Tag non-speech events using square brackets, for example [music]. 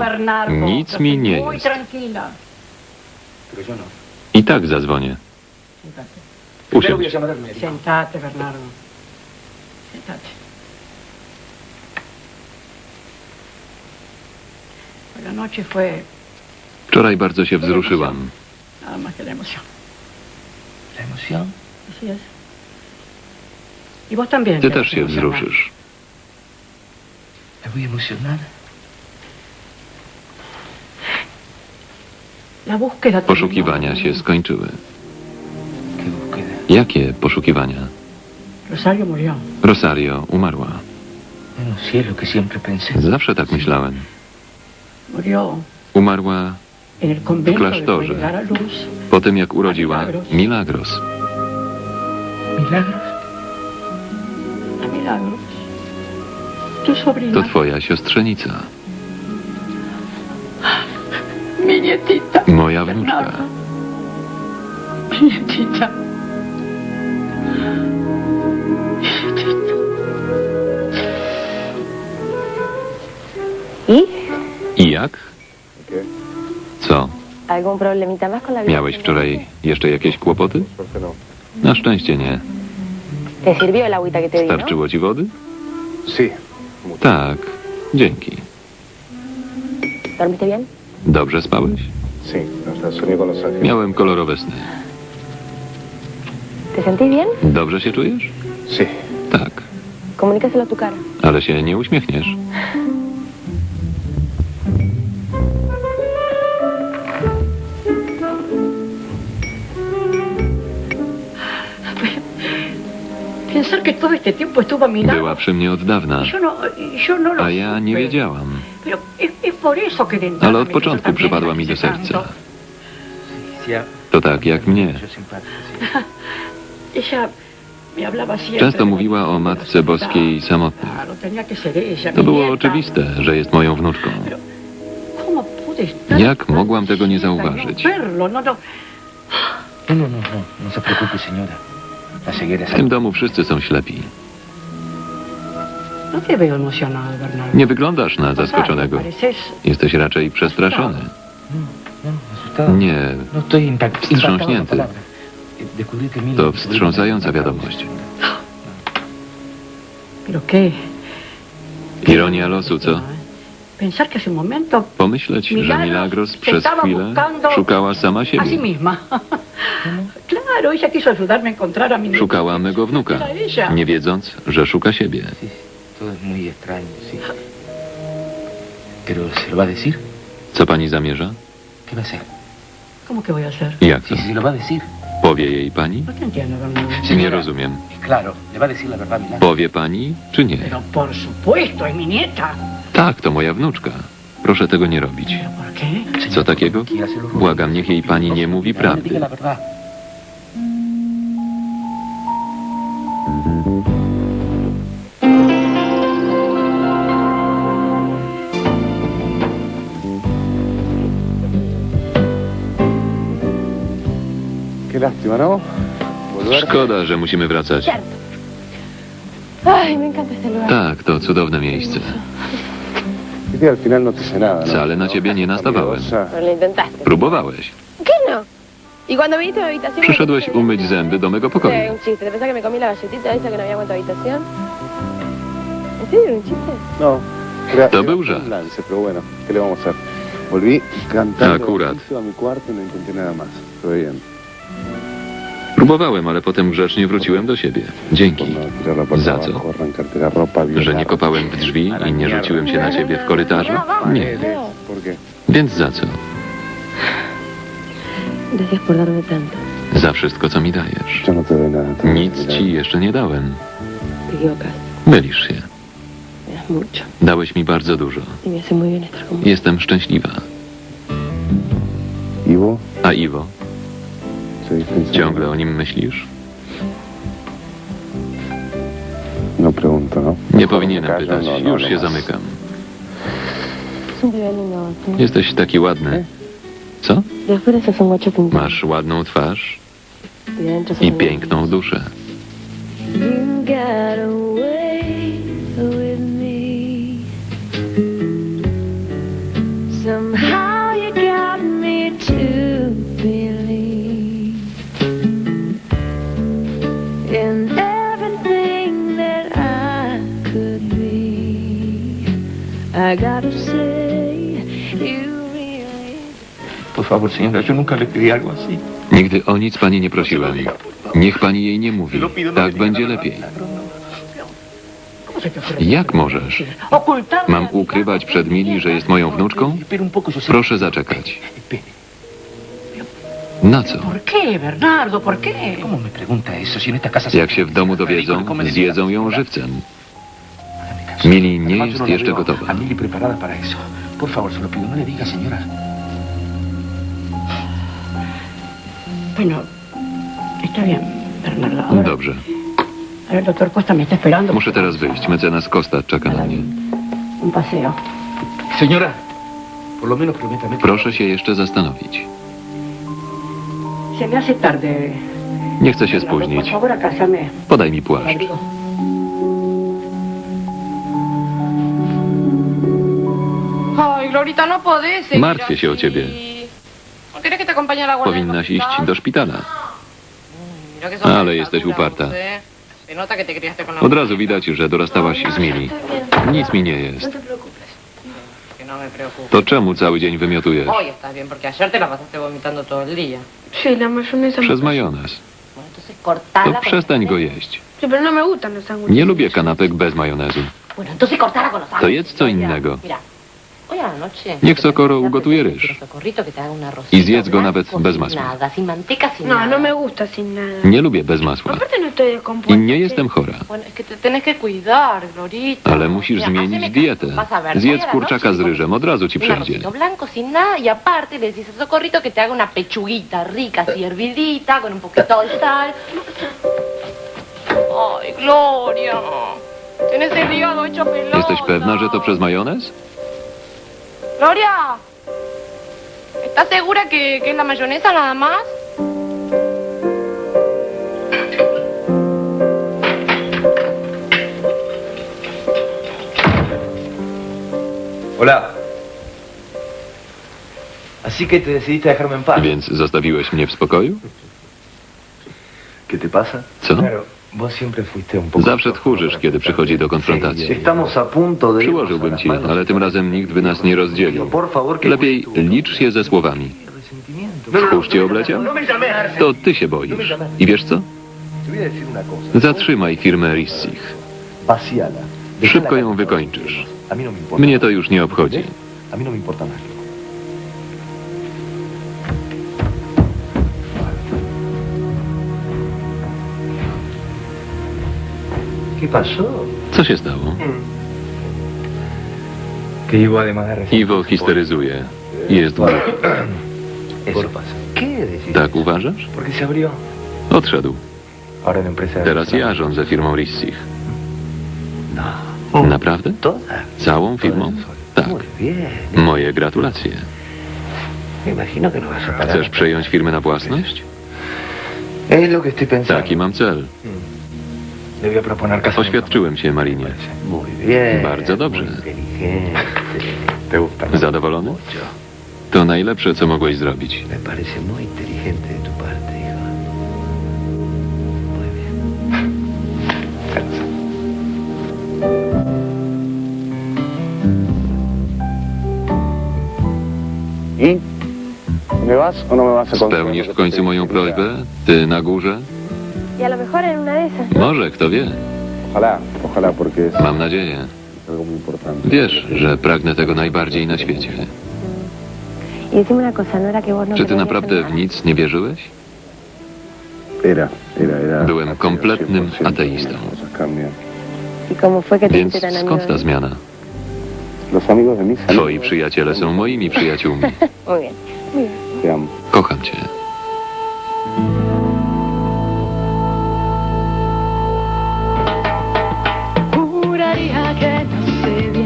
Bernardo. Nic mi nie Muy jest. I tak zadzwonię. Usiądź. Sentate, Bernardo. Sentate. Wczoraj bardzo się wzruszyłam. nada más que la emoción. ¿La emoción? Así es. Y vos también. Ty te też się wzruszysz. Me voy a emocionar. La búsqueda. Poszukiwania się skończyły. Jakie poszukiwania? Rosario murió. Rosario umarła. Pensé. Zawsze tak myślałem. Murió Umarła convento klasztorze. po tym, jak urodziła Milagros. ¿Milagros? A Milagros. Tu sobrina. To twoja siostrzenica. Mi nietita. Moja wnuczka. I jak? Co? Miałeś wczoraj jeszcze jakieś kłopoty? Na szczęście nie. ¿Te sirvió el agüita que te di, no? Starczyło ci wody? Tak. Dzięki. Dobrze spałeś? Ángeles. Miałem kolorowe sny. ¿Te sentís bien? Dobrze się czujesz? Sí, Tak. Comunícaselo a tu cara. Ale się nie uśmiechniesz. Pensar que todo este tiempo estuvo a mi lado. Była przy mnie od dawna. Yo no, yo no lo A ja nie supe. wiedziałam. Ale od początku przypadła mi do serca. To tak jak mnie. [laughs] Często mówiła o Matce Boskiej samotnej. Ella, To było oczywiste, że jest moją wnuczką. ¿Cómo pude estar Jak mogłam tego nie zauważyć? W tym domu wszyscy są ślepi. Nie wyglądasz na zaskoczonego. Pareces Jesteś raczej przestraszony. Nie, No Wstrząśnięty. Eh, to wstrząsająca wiadomość. Pero qué. Ironia losu, co? Momento Pomyśleć, że Milagros przez chwilę szukała sama siebie. [laughs] Szukała mego wnuka, nie wiedząc, że szuka siebie. Sí, todo es muy extraño, sí. Pero se lo va a decir. Co pani zamierza? ¿Qué va a hacer? ¿Cómo que voy a hacer? Jak to? Sí, se lo va a decir. Powie jej pani? No te entiendo, Bernardo. Nie rozumiem. Claro, le va a decir la verdad, Milagros. Powie pani, czy nie? Pero por supuesto, es mi nieta. Tak, to moja wnuczka. Proszę tego nie robić. ¿Pero por qué? Co takiego? Błagam, niech jej pani nie mówi prawdy. diga la verdad. Lástima, ¿no? Volver. Szkoda, że musimy wracać. Ay, me encanta este lugar. Tak, to cudowne miejsce. Y al final no te hice nada, ¿no? Wcale na ciebie nie nastawałem. Miedosa. Pero lo intentaste. Próbowałeś. ¿Qué no? ¿Y cuando viniste a mi habitación? Przyszedłeś umyć zęby do mego Sí, pokoju. un chiste. ¿Te pensás que me comí la galletita esa que no había en tu habitación? ¿En serio era un chiste? No, era, To era był un żart. lance, pero bueno, ¿qué le vamos a hacer? Volví cantando Akurat. bajito a mi cuarto y no intenté nada más. Estuve bien. Próbowałem, ale potem grzecznie wróciłem do siebie. Dzięki, Za co? że nie kopałem w drzwi i nie rzuciłem się na ciebie w korytarzu. Nie. Więc za co? Za wszystko, co mi dajesz. Nic ci jeszcze nie dałem. Mylisz się. Dałeś mi bardzo dużo. Jestem szczęśliwa. Ivo, A Iwo? Ciągle o nim myślisz? No ¿no? Nie powinienem No, pytać. Już się zamykam. Jesteś taki ładny. Co? Masz ładną twarz i piękną duszę. Nigdy o nic pani nie prosiłem. Niech pani jej nie mówi. Tak będzie lepiej. ¿Cómo se te ocurre? Jak możesz? Mam ukrywać przed Mili, że jest moją wnuczką? Proszę zaczekać. Na co? Jak się w domu dowiedzą, zjedzą ją żywcem. Mili nie jest jeszcze gotowa. A Mili preparada para eso. Por favor, se lo pido, no le diga, señora. Bueno, está bien, Bernardo. Ahora, Dobrze. Muszę teraz wyjść. Mecenas Costa czeka na mnie. Un paseo. Señora, por lo menos prométame. que- Proszę się jeszcze zastanowić. Se me hace tarde. Nie chcę się spóźnić. Podaj mi płaszcz. Martwię się o ciebie. ¿No Powinnaś iść do szpitala. Sos Ale jesteś uparta. eh. Od razu widać, że dorastałaś z Mili. Nic mi nie jest. No. To czemu cały dzień wymiotujesz? Przez majonez. To przestań go jeść. No. Nie lubię kanapek bez majonezu. To jedz co innego. Niech Socorro ugotuje ryż. I zjedz go nawet bez masła. No, no. Nie lubię bez masła. No I nie jestem chora. Ale musisz zmienić dietę. Zjedz kurczaka z ryżem, od razu ci przejdzie. y. Jesteś pewna, że to przez majonez? Gloria. ¿Estás segura que, que es la mayonesa nada más? Hola. Así que te decidiste a dejarme en paz. Więc zostawiłeś mnie w spokoju? ¿Qué te pasa? Co? Claro, Zawsze tchórzysz, kiedy przychodzi do konfrontacji. Przyłożyłbym ci, ale tym razem nikt by nas nie rozdzielił. Lepiej licz się ze słowami. Wkurz cię obleciał? To ty się boisz. I wiesz co? Zatrzymaj firmę Rissich. Szybko ją wykończysz. No. Mnie to już nie obchodzi. ¿Qué pasó? Co się stało? Que Ivo además de recibir... Iwo histeryzuje. Jest głupi. [clears throat] Eso pasa. ¿Qué decís? Tak uważasz? Porque se abrió. Odszedł. Ahora la empresa... Teraz ja rządzę firmą Rissich. No. Naprawdę? ¿Toda? Całą firmą? Tak. Muy bien. Moje gratulacje. Me imagino que no vas a parar. Chcesz przejąć firmę na własność? Es lo que estoy pensando. Taki mam cel. Le Oświadczyłem się Marinie. Bardzo dobrze. Zadowolony? To najlepsze, co mogłeś zrobić. Me parece muy inteligente de tu parte, hijo. Muy bien. ¿Y? ¿Me vas o no Spełnisz w końcu moją prośbę? Ty na górze? Y a lo mejor en una de esas. Może, kto wie. Ojalá, ojalá, porque es Mam nadzieję. algo muy importante. Wiesz, że pragnę tego najbardziej na świecie. Y decime una cosa, ¿no era que vos no Czy ty creías naprawdę w nic nie wierzyłeś? Era, era, era. Byłem ateo, kompletnym 100%, ateistą. las cosas cambian. ¿Y cómo fue que te Więc hiciste tan amigo? skąd ta zmiana? Los amigos de mis amigos. Twoi przyjaciele są moimi przyjaciółmi. [laughs] Muy bien. Te amo. Kocham cię.